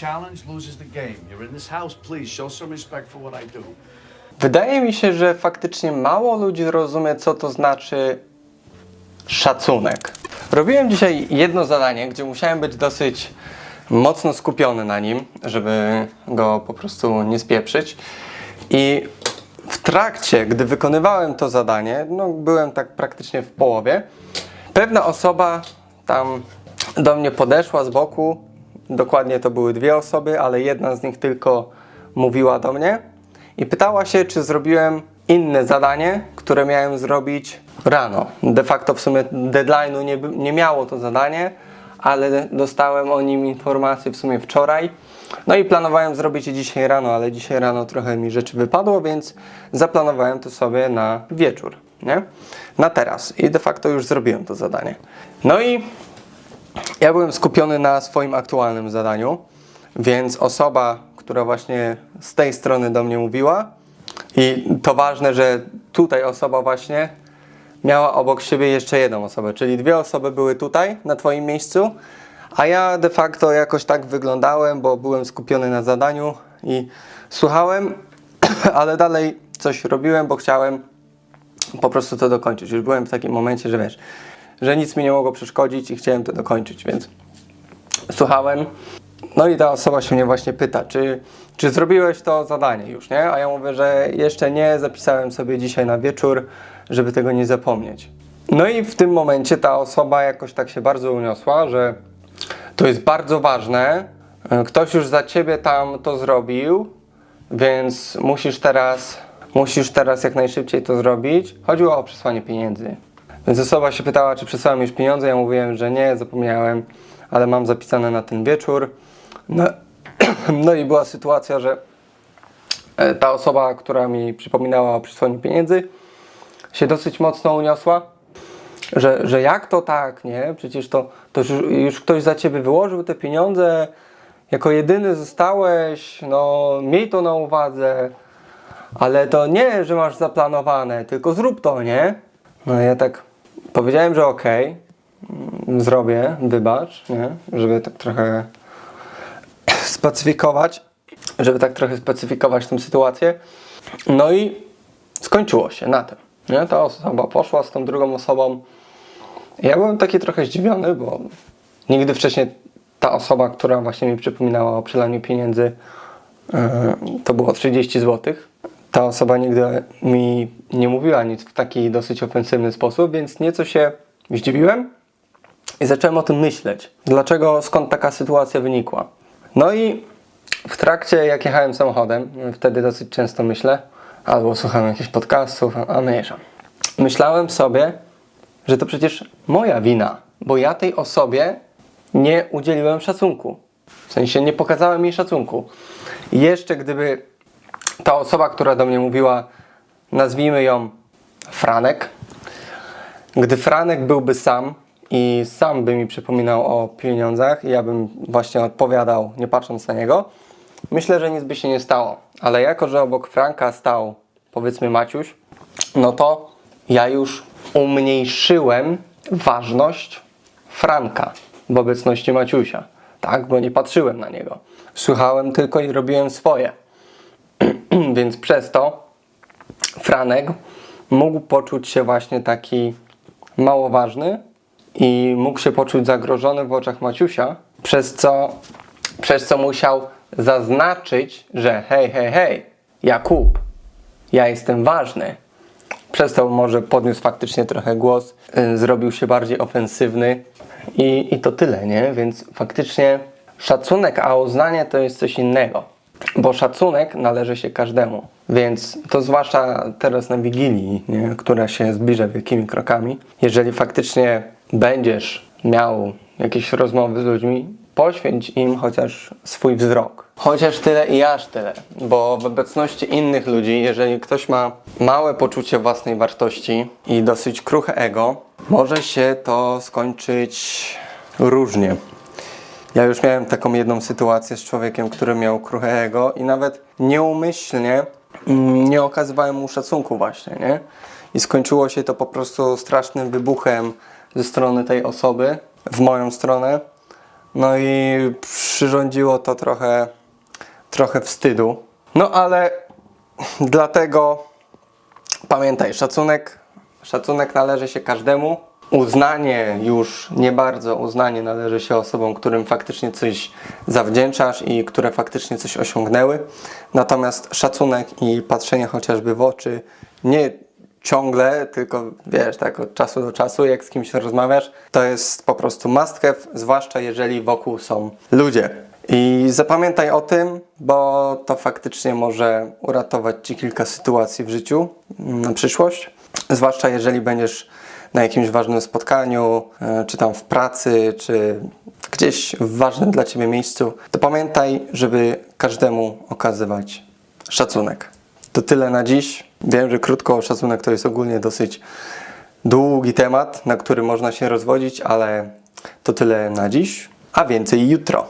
challenge loses the game. You're in this house, please show some respect for what I do. Wydaje mi się, że faktycznie mało ludzi rozumie, co to znaczy szacunek. Robiłem dzisiaj jedno zadanie, gdzie musiałem być dosyć mocno skupiony na nim, żeby go po prostu nie spieprzyć. I w trakcie, gdy wykonywałem to zadanie, no byłem tak praktycznie w połowie, pewna osoba tam do mnie podeszła z boku. Dokładnie to były dwie osoby, ale jedna z nich tylko mówiła do mnie i pytała się, czy zrobiłem inne zadanie, które miałem zrobić rano. De facto w sumie deadline'u nie, nie miało to zadanie, ale dostałem o nim informację w sumie wczoraj. No i planowałem zrobić je dzisiaj rano, ale dzisiaj rano trochę mi rzeczy wypadło, więc zaplanowałem to sobie na wieczór, nie? Na teraz. I de facto już zrobiłem to zadanie. No i ja byłem skupiony na swoim aktualnym zadaniu, więc osoba, która właśnie z tej strony do mnie mówiła, i to ważne, że tutaj osoba właśnie miała obok siebie jeszcze jedną osobę, czyli dwie osoby były tutaj na Twoim miejscu, a ja de facto jakoś tak wyglądałem, bo byłem skupiony na zadaniu i słuchałem, ale dalej coś robiłem, bo chciałem po prostu to dokończyć. Już byłem w takim momencie, że wiesz, że nic mi nie mogło przeszkodzić i chciałem to dokończyć, więc słuchałem. No i ta osoba się mnie właśnie pyta, czy, czy zrobiłeś to zadanie już, nie? A ja mówię, że jeszcze nie, zapisałem sobie dzisiaj na wieczór, żeby tego nie zapomnieć. No i w tym momencie ta osoba jakoś tak się bardzo uniosła, że to jest bardzo ważne. e, Ktoś już za ciebie tam to zrobił, więc musisz teraz, musisz teraz jak najszybciej to zrobić. Chodziło o przesłanie pieniędzy. Więc osoba się pytała, czy przesłałem już pieniądze. Ja mówiłem, że nie, zapomniałem, ale mam zapisane na ten wieczór. No, no i była sytuacja, że e, ta osoba, która mi przypominała o przesłaniu pieniędzy, się dosyć mocno uniosła że, że jak to tak, nie? Przecież to, to już, już ktoś za ciebie wyłożył te pieniądze, jako jedyny zostałeś, no miej to na uwadze, ale to nie, że masz zaplanowane, tylko zrób to, nie? No ja tak powiedziałem, że okej, mm, zrobię, wybacz, nie? Żeby tak trochę specyfikować, żeby tak trochę specyfikować tę sytuację. No i skończyło się na tym. Nie? Ta osoba poszła z tą drugą osobą. Ja byłem taki trochę zdziwiony, bo nigdy wcześniej ta osoba, która właśnie mi przypominała o przelaniu pieniędzy, e, to było 30 zł. Ta osoba nigdy mi nie mówiła nic w taki dosyć ofensywny sposób, więc nieco się zdziwiłem i zacząłem o tym myśleć. Dlaczego, skąd taka sytuacja wynikła? No i w trakcie, jak jechałem samochodem, wtedy dosyć często myślę, albo słucham jakichś podcastów, a mniejsza. Myślałem sobie, że to przecież moja wina, bo ja tej osobie nie udzieliłem szacunku. W sensie nie pokazałem jej szacunku. Jeszcze gdyby ta osoba, która do mnie mówiła, nazwijmy ją Franek, gdy Franek byłby sam i sam by mi przypominał o pieniądzach i ja bym właśnie odpowiadał, nie patrząc na niego, myślę, że nic by się nie stało. Ale jako, że obok Franka stał powiedzmy Maciuś, no to ja już umniejszyłem ważność Franka w obecności Maciusia. Tak, bo nie patrzyłem na niego. Słuchałem tylko i robiłem swoje. Więc przez to Franek mógł poczuć się właśnie taki mało ważny i mógł się poczuć zagrożony w oczach Maciusia, przez co, przez co musiał zaznaczyć, że hej, hej, hej, Jakub, ja jestem ważny. Przez to może podniósł faktycznie trochę głos, y, zrobił się bardziej ofensywny i, i to tyle, nie? Więc faktycznie szacunek, a uznanie to jest coś innego. Bo szacunek należy się każdemu. Więc to zwłaszcza teraz na Wigilii, nie? która się zbliża wielkimi krokami. Jeżeli faktycznie będziesz miał jakieś rozmowy z ludźmi, poświęć im chociaż swój wzrok. Chociaż tyle i aż tyle, bo w obecności innych ludzi, jeżeli ktoś ma małe poczucie własnej wartości i dosyć kruche ego, może się to skończyć różnie. Ja już miałem taką jedną sytuację z człowiekiem, który miał kruche ego i nawet nieumyślnie mm, nie okazywałem mu szacunku właśnie, nie? I skończyło się to po prostu strasznym wybuchem ze strony tej osoby w moją stronę, No i przyrządziło to trochę, trochę wstydu. No ale dlatego pamiętaj, szacunek, szacunek należy się każdemu. Uznanie już nie bardzo, uznanie należy się osobom, którym faktycznie coś zawdzięczasz i które faktycznie coś osiągnęły. Natomiast szacunek i patrzenie chociażby w oczy, nie ciągle, tylko wiesz, tak od czasu do czasu, jak z kimś rozmawiasz, to jest po prostu must have, zwłaszcza jeżeli wokół są ludzie. I zapamiętaj o tym, bo to faktycznie może uratować Ci kilka sytuacji w życiu mm, na przyszłość. Zwłaszcza jeżeli będziesz na jakimś ważnym spotkaniu, e, czy tam w pracy, czy gdzieś w ważnym dla Ciebie miejscu, to pamiętaj, żeby każdemu okazywać szacunek. To tyle na dziś. Wiem, że krótko szacunek to jest ogólnie dosyć długi temat, na który można się rozwodzić, ale to tyle na dziś, a więcej jutro.